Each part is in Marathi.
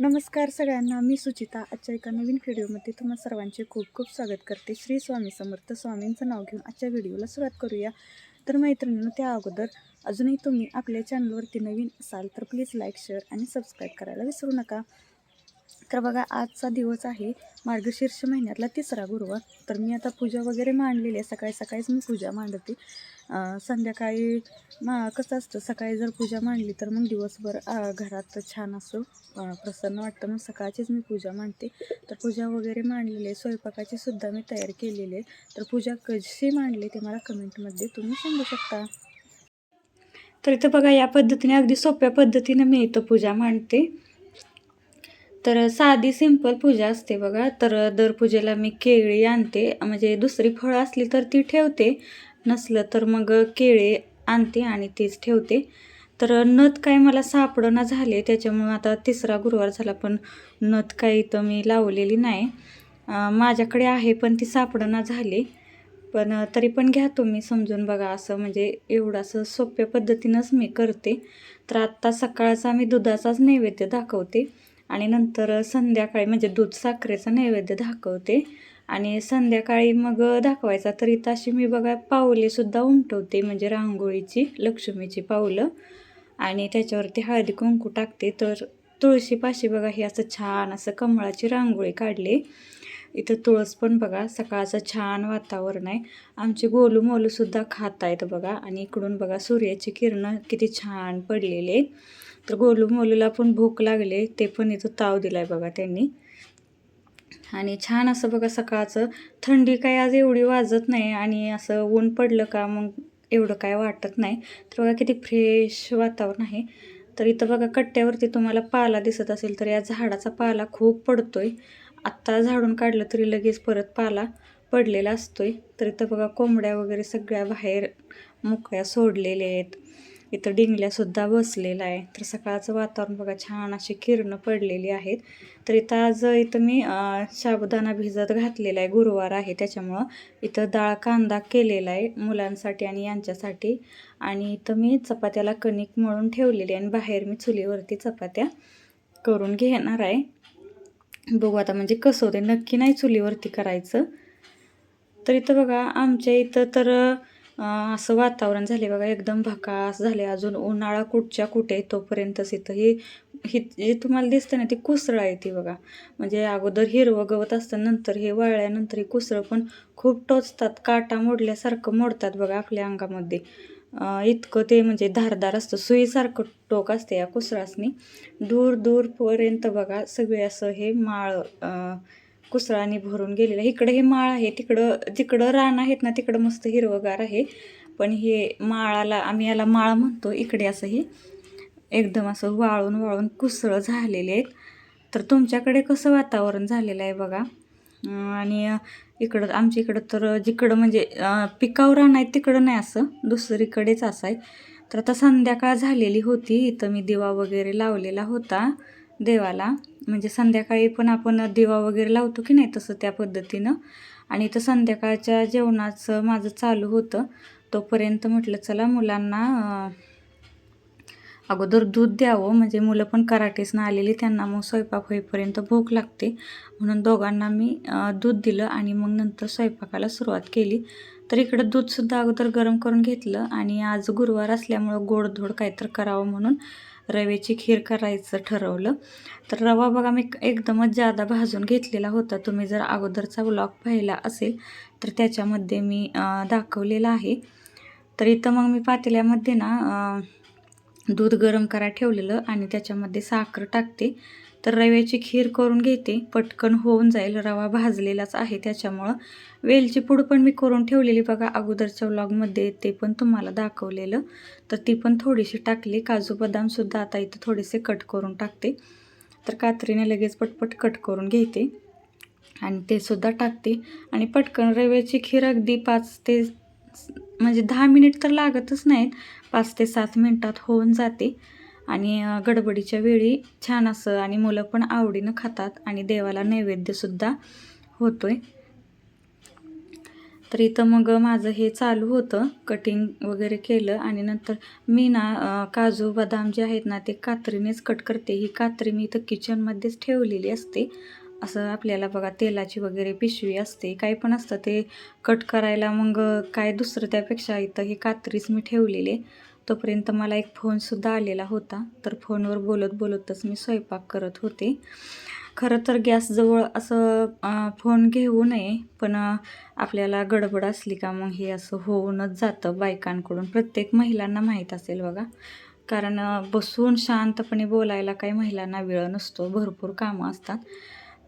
नमस्कार सगळ्यांना मी सुचिता. आजच्या एका नवीन व्हिडिओमध्ये तुम्हा सर्वांचे खूप खूप स्वागत करते. श्री स्वामी समर्थ स्वामींचं नाव घेऊन आजच्या व्हिडिओला सुरुवात करूया. तर मैत्रिणींनो त्या अगोदर अजूनही तुम्ही आपल्या चॅनलवरती नवीन असाल तर प्लीज लाईक शेअर आणि सबस्क्राईब करायला विसरू नका. तर बघा आजचा दिवस आहे मार्गशीर्ष महिन्यातला तिसरा गुरुवार. तर मी आता पूजा वगैरे मांडलेली आहे. सकाळी सकाळीच मी पूजा मांडते. संध्याकाळी मा कसं असतं सकाळी जर पूजा मांडली तर मग दिवसभर घरात छान असं प्रसन्न वाटतं. मग सकाळचीच मी पूजा मांडते. तर पूजा वगैरे मांडलेली आहे स्वयंपाकाची सुद्धा मी तयार केलेली आहे. तर पूजा कशी मांडली ते मला कमेंटमध्ये तुम्ही सांगू शकता. तर इथं बघा या पद्धतीने अगदी सोप्या पद्धतीने मी इथं पूजा मांडते. तर साधी सिंपल पूजा असते बघा. तर दर पूजेला मी केळी आणते. म्हणजे दुसरी फळं असली तर ती ठेवते. नसलं तर मग केळे आणते आणि तेच ठेवते. तर नथ काय मला सापडणं झाले त्याच्यामुळं आता तिसरा गुरुवार झाला पण नथ काही तर मी लावलेली नाही. माझ्याकडे आहे पण ती सापडणं झाली. पण तरी पण घ्या तुम्ही समजून बघा असं म्हणजे एवढं असं सोप्या पद्धतीनंच मी करते. तर आत्ता सकाळचा मी दुधाचाच नैवेद्य दाखवते आणि नंतर संध्याकाळी म्हणजे दूध साखरेचा नैवेद्य दाखवते. आणि संध्याकाळी मग दाखवायचा. तर इथं अशी मी बघा पावलेसुद्धा उमटवते म्हणजे रांगोळीची लक्ष्मीची पावलं. आणि त्याच्यावरती हळदी कुंकू टाकते. तर तुळशीपाशी बघा हे असं छान असं कमळाची रांगोळी काढली. इथं तुळस पण बघा सकाळचं छान वातावरण आहे. आमचे गोलू मोलूसुद्धा खात आहेत बघा. आणि इकडून बघा सूर्याची किरणं किती छान पडलेली आहेत. तर गोलू मोलूला पण भूक लागले ते पण इथं ताव दिला आहे बघा त्यांनी. आणि छान असं बघा सकाळचं. थंडी काय आज एवढी वाजत नाही आणि असं ऊन पडलं का मग एवढं काय वाटत नाही. तर बघा किती फ्रेश वातावरण आहे. तर इथं बघा कट्ट्यावरती तुम्हाला पाला दिसत असेल तर या झाडाचा पाला खूप पडतोय. आत्ता झाडून काढलं तरी लगेच परत पाला पडलेला असतोय. तर इथं बघा कोंबड्या वगैरे सगळ्या बाहेर मोकळ्या सोडलेल्या आहेत. इथं डिंगल्यासुद्धा बसलेला आहे. तर सकाळचं वातावरण बघा छान अशी किरणं पडलेली आहेत. तर इथं आज इथं मी अं, साबुदाणा भिजत घातलेला आहे. गुरुवार आहे त्याच्यामुळं इथं डाळ कांदा केलेला आहे मुलांसाठी आणि यांच्यासाठी. आणि इथं मी चपात्याला कणिक मळून ठेवलेली आहे आणि बाहेर मी चुलीवरती चपात्या करून घेणार आहे. बघू आता म्हणजे कसं होते नक्की नाही चुलीवरती करायचं. तर इथं बघा आमच्या इथं तर असं वातावरण झाले बघा एकदम भकास झाले अजून. उन्हाळा कुठच्या कुठे तोपर्यंतच इथं ही ही जे तुम्हाला दिसतं ना ती कुसळ आहे ती बघा. म्हणजे अगोदर हिरवं गवत असतं नंतर हे वाळल्यानंतर ही कुसळ पण खूप टोचतात काटा मोडल्यासारखं मोडतात बघा आपल्या अंगामध्ये. इतकं ते म्हणजे धारदार असतं सुईसारखं टोक असते या कुसळासनी. दूर दूरपर्यंत बघा सगळे असं हे माळ कुसळाने भरून गेलेलं आहे. इकडं हे माळ आहे तिकडं जिकडं रान आहेत ना तिकडं मस्त हिरवगार आहे. पण हे माळाला आम्ही याला माळ म्हणतो इकडे असं हे एकदम असं वाळून वाळून कुसळ झालेले आहेत. तर तुमच्याकडे कसं वातावरण झालेलं आहे बघा? आणि इकडं आमच्या इकडं तर जिकडं म्हणजे पिकावर रान तिकडं नाही असं. दुसरीकडेच असं आहे. तर आता संध्याकाळ झालेली होती. इथं मी दिवा वगैरे लावलेला होता देवाला. म्हणजे संध्याकाळी पण आपण दिवा वगैरे लावतो की नाही तसं त्या पद्धतीनं. आणि इथं संध्याकाळच्या जेवणाचं माझं चालू होतं. तोपर्यंत म्हटलं चला मुलांना अगोदर दूध द्यावं. म्हणजे मुलं पण कराटेसनं आलेली त्यांना मग स्वयंपाक होईपर्यंत भूक लागते. म्हणून दोघांना मी दूध दिलं आणि मग नंतर स्वयंपाकाला सुरुवात केली. तर इकडं दूधसुद्धा अगोदर गरम करून घेतलं आणि आज गुरुवार असल्यामुळं गोडधोड काहीतरी करावं म्हणून रव्याची खीर करायचं ठरवलं. तर रवा बघा मी एकदमच जादा भाजून घेतलेला होता. तुम्ही जर अगोदरचा ब्लॉग पाहिला असेल तर त्याच्यामध्ये मी दाखवलेला आहे. तर इथं मग मी पातेल्यामध्ये ना दूध गरम करा ठेवलेलं आणि त्याच्यामध्ये साखर टाकते. तर रव्याची खीर करून घेते. पटकन होऊन जाईल. रवा भाजलेलाच आहे त्याच्यामुळं. वेलची पूड पण मी करून ठेवलेली बघा. अगोदरच्या व्लॉगमध्ये ते पण तुम्हाला दाखवलेलं. तर ती पण थोडीशी टाकली. काजू बदामसुद्धा आता इथं थोडेसे कट करून टाकते. तर कात्रीने लगेच पटपट कट करून घेते. आणि ते सुद्धा टाकते. आणि पटकन रव्याची खीर अगदी पाच ते म्हणजे दहा मिनिट तर लागतच नाहीत. पाच ते सात मिनटात होऊन जाते. आणि गडबडीच्या वेळी छान असं आणि मुलं पण आवडीनं खातात आणि देवाला नैवेद्यसुद्धा होतो आहे तर इथं मग माझं हे चालू होतं कटिंग वगैरे केलं आणि नंतर मी ना काजू बदाम जे आहेत ना ते कात्रीनेच कट करते. ही कात्री मी इथं किचनमध्येच ठेवलेली असते. असं आपल्याला बघा तेलाची वगैरे पिशवी असते. काही पण असतं ते कट करायला मग काय दुसरं त्यापेक्षा इथं हे कात्रीच मी ठेवलेली. आहे. तोपर्यंत मला एक फोनसुद्धा आलेला होता. तर फोनवर बोलत बोलतच मी स्वयंपाक करत होते. खरं तर गॅसजवळ असं फोन घेऊ नये पण आपल्याला गडबड असली का मग हे असं होऊनच जातं बायकांकडून. प्रत्येक महिलांना माहीत असेल बघा. कारण बसून शांतपणे बोलायला काही महिलांना वेळ नसतो. भरपूर कामं असतात.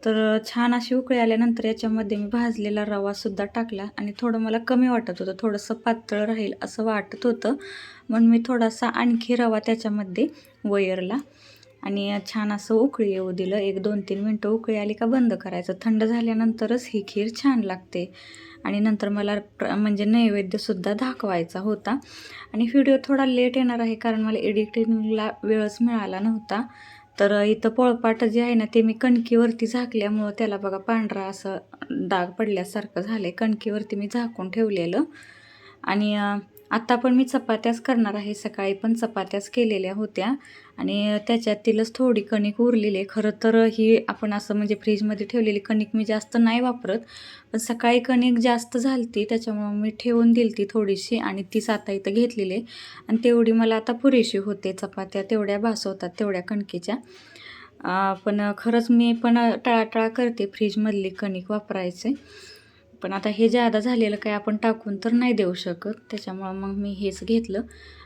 तर छान अशी उकळी आल्यानंतर याच्यामध्ये मी भाजलेला रवासुद्धा टाकला आणि थोडं मला कमी वाटत होतं थोडंसं पातळ राहील असं वाटत होतं. म्हणून मी थोडासा आणखी रवा त्याच्यामध्ये वयरला आणि छान असं उकळी येऊ दिलं. एक दोन तीन मिनटं उकळी आली का बंद करायचं. थंड झाल्यानंतरच ही खीर छान लागते. आणि नंतर मला प्र म्हणजे नैवेद्यसुद्धा दाखवायचा होता. आणि व्हिडिओ थोडा लेट येणार आहे कारण मला एडिटिंगला वेळच मिळाला नव्हता. तर इथं पोळपाट जे आहे ना ते मी कणकीवरती झाकल्यामुळं त्याला बघा पांढरा असं डाग पडल्यासारखं झालं आहे कणकीवरती मी झाकून ठेवलेलं. आणि आत्ता पण मी चपात्याच करणार आहे. सकाळी पण चपात्याच केलेल्या होत्या. आणि त्याच्यातीलच थोडी कणिक उरलेली आहे. खरं तर ही आपण असं म्हणजे फ्रीजमध्ये ठेवलेली कणिक मी जास्त नाही वापरत. पण सकाळी कणिक जास्त झालती त्याच्यामुळं मी ठेवून दिली ती थोडीशी आणि तीच आता इथं घेतलेली आहे. आणि तेवढी मला आता पुरेशी होते. चपात्या तेवढ्या भासवतात तेवढ्या कणकीच्या. पण खरंच मी पण टाळाटाळा करते फ्रीजमधली कणिक वापरायचे. पण आता हे जादा झालेलं काय आपण टाकून तर नाही देऊ शकत. त्याच्यामुळं मग मी हेच घेतलं.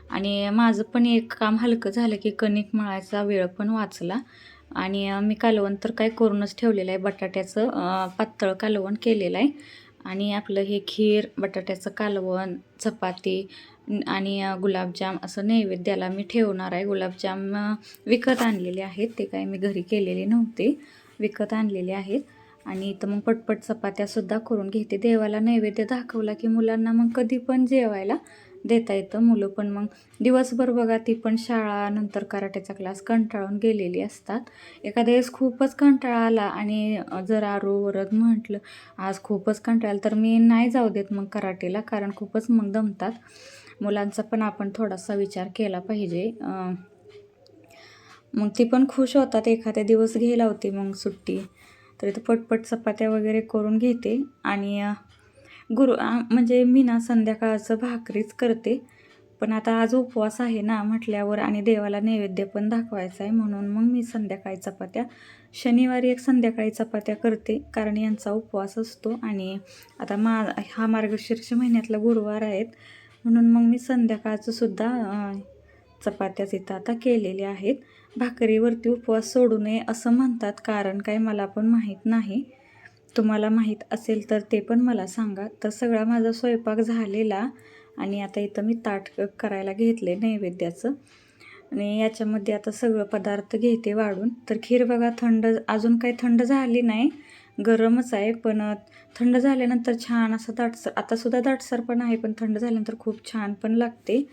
आणि माझं पण एक काम हलकं झालं की कणिक मळायचा वेळ पण वाचला. आणि मी कालवण तर काय करूनच ठेवलेलं आहे. बटाट्याचं पातळ कालवण केलेलं आहे. आणि आपलं हे खीर बटाट्याचं कालवण चपाती आणि गुलाबजाम असं नैवेद्याला मी ठेवणार आहे. गुलाबजाम विकत आणलेले आहेत. ते काय मी घरी केलेले नव्हते. विकत आणलेले आहेत. आणि इथं मग पटपट चपात्यासुद्धा करून घेते. देवाला नैवेद्य दाखवला की मुलांना मग कधी पण जेवायला देता येतं. मुलं पण मग दिवसभर बघा ती पण शाळा नंतर कराट्याचा क्लास कंटाळून गेलेली असतात. एखाद्या वेळेस खूपच कंटाळा आला आणि जर आरू वरद म्हटलं आज खूपच कंटाळा तर मी नाही जाऊ देत मग कराटेला कारण खूपच मग दमतात. मुलांचा पण आपण थोडासा विचार केला पाहिजे. मग ती पण खुश होतात. एखाद्या दिवस घ्यायला होती मग सुट्टी. तर इथं पटपट चपात्या वगैरे करून घेते. आणि गुरु म्हणजे मी ना संध्याकाळचं भाकरीच करते. पण आता आज उपवास आहे ना म्हटल्यावर आणि देवाला नैवेद्य पण दाखवायचा आहे म्हणून मग मी संध्याकाळी चपात्या शनिवारी एक संध्याकाळी चपात्या करते. कारण यांचा उपवास असतो आणि आता मा हा मार्गशीर्ष महिन्यातला गुरुवार आहेत. म्हणून मग मी संध्याकाळचं सुद्धा चपात्याच इथं आता केलेल्या आहेत. भाकरीवरती उपवास सोडू नये असं म्हणतात कारण काय मला पण माहीत नाही. तुम्हाला माहीत असेल तर ते पण मला सांगा. तर सगळा माझा स्वयंपाक झालेला आणि आता इथं मी ताट करायला घेतले नैवेद्याचं. आणि याच्यामध्ये आता सगळं पदार्थ घेते वाढून. तर खीर बघा थंड अजून काही थंड झाली नाही. गरमच आहे पण थंड झाल्यानंतर छान असं दाटसर आतासुद्धा दाटसर पण आहे पण थंड झाल्यानंतर खूप छान पण लागते.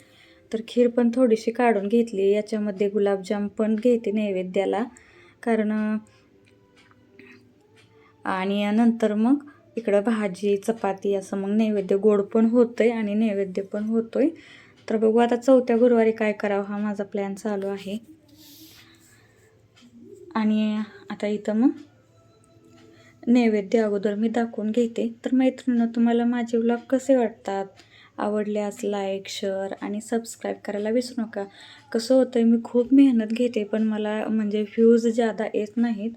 तर खीर पण थोडीशी काढून घेतली. याच्यामध्ये गुलाबजाम पण घेते नैवेद्याला. कारण आणि नंतर मग इकडं भाजी चपाती असं मग नैवेद्य गोड पण होतं आहे आणि नैवेद्य पण होतो आहे तर बघू आता चौथ्या गुरुवारी काय करावं हा माझा प्लॅन चालू आहे. आणि आता इथं मग नैवेद्य अगोदर मी दाखवून घेते. तर मैत्रिणीनं तुम्हाला माझे व्लॉग कसे वाटतात? आवडल्यास लाईक शेअर आणि सबस्क्राईब करायला विसरू नका. कसं होतं आहे मी खूप मेहनत घेते पण मला म्हणजे व्ह्यूज जादा येत नाहीत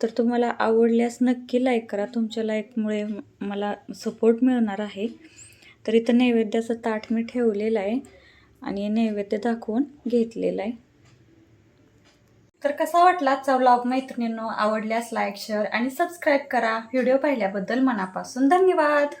तर तुम्हाला आवडल्यास नक्की लाईक करा. तुमच्या लाईकमुळे मला सपोर्ट मिळणार आहे. तर इथं नैवेद्याचं ताट मी ठेवलेलं आहे आणि नैवेद्य दाखवून घेतलेलं आहे. तर कसा वाटला आजचा व्लॉग मैत्रिणींनो? आवडल्यास लाईक शेअर आणि सबस्क्राईब करा. व्हिडिओ पाहिल्याबद्दल मनापासून धन्यवाद!